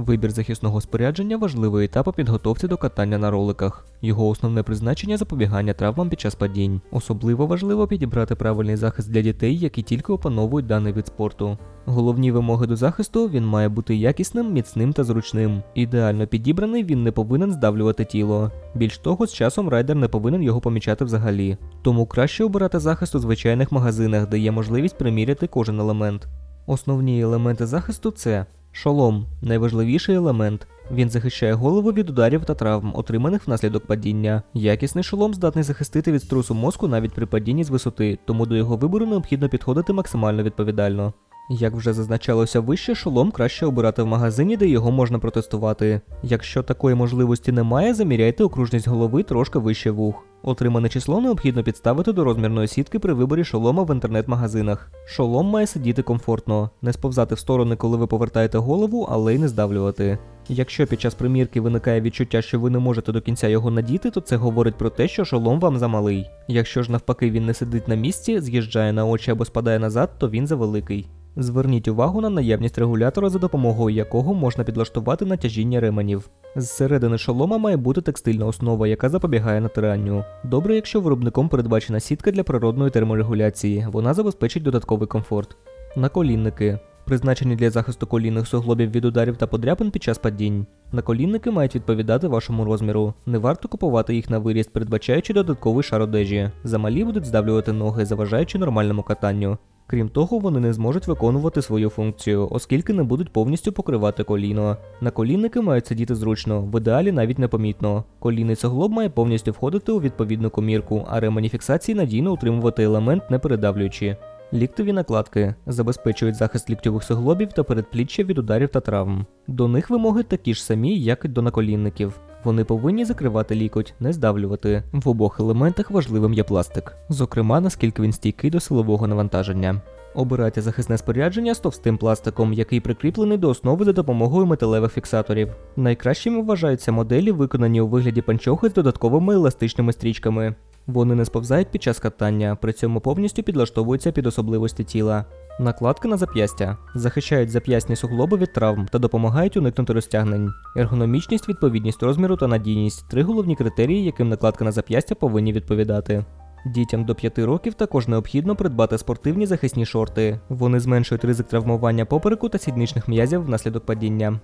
Вибір захисного спорядження важливий етап у підготовці до катання на роликах. Його основне призначення запобігання травмам під час падінь. Особливо важливо підібрати правильний захист для дітей, які тільки опановують даний вид спорту. Головні вимоги до захисту він має бути якісним, міцним та зручним. Ідеально підібраний він не повинен здавлювати тіло. Більш того, з часом райдер не повинен його помічати взагалі. Тому краще обирати захист у звичайних магазинах, де є можливість приміряти кожен елемент. Основні елементи захисту це шолом найважливіший елемент. Він захищає голову від ударів та травм, отриманих внаслідок падіння. Якісний шолом здатний захистити від струсу мозку навіть при падінні з висоти, тому до його вибору необхідно підходити максимально відповідально. Як вже зазначалося вище, шолом краще обирати в магазині, де його можна протестувати. Якщо такої можливості немає, заміряйте окружність голови трошки вище вух. Отримане число необхідно підставити до розмірної сітки при виборі шолома в інтернет-магазинах. Шолом має сидіти комфортно, не сповзати в сторони, коли ви повертаєте голову, але й не здавлювати. Якщо під час примірки виникає відчуття, що ви не можете до кінця його надіти, то це говорить про те, що шолом вам замалий. Якщо ж навпаки він не сидить на місці, з'їжджає на очі або спадає назад, то він завеликий. Зверніть увагу на наявність регулятора, за допомогою якого можна підлаштувати натяжіння ременів. Зсередини шолома має бути текстильна основа, яка запобігає натиранню. Добре, якщо виробником передбачена сітка для природної терморегуляції, вона забезпечить додатковий комфорт. Наколінники. Призначені для захисту колінних суглобів від ударів та подряпин під час падінь. Наколінники мають відповідати вашому розміру. Не варто купувати їх на виріст, передбачаючи додатковий шар одежі. Замалі будуть здавлювати ноги, заважаючи нормальному катанню. Крім того, вони не зможуть виконувати свою функцію, оскільки не будуть повністю покривати коліно. Наколінники мають сидіти зручно, в ідеалі навіть непомітно. Колінний суглоб має повністю входити у відповідну комірку, а ремені фіксації надійно утримувати елемент, не передавлюючи. Ліктові накладки забезпечують захист ліктьових суглобів та передпліччя від ударів та травм. До них вимоги такі ж самі, як і до наколінників. Вони повинні закривати лікоть, не здавлювати. В обох елементах важливим є пластик, зокрема, наскільки він стійкий до силового навантаження. Обирайте захисне спорядження з товстим пластиком, який прикріплений до основи за допомогою металевих фіксаторів. Найкращими вважаються моделі, виконані у вигляді панчохи з додатковими еластичними стрічками. Вони не сповзають під час катання, при цьому повністю підлаштовуються під особливості тіла. Накладки на зап'ястя захищають зап'ясні суглоби від травм та допомагають уникнути розтягнень. Ергономічність, відповідність розміру та надійність три головні критерії, яким накладка на зап'ястя повинні відповідати. Дітям до 5 років також необхідно придбати спортивні захисні шорти. Вони зменшують ризик травмування попереку та сідничних м'язів внаслідок падіння.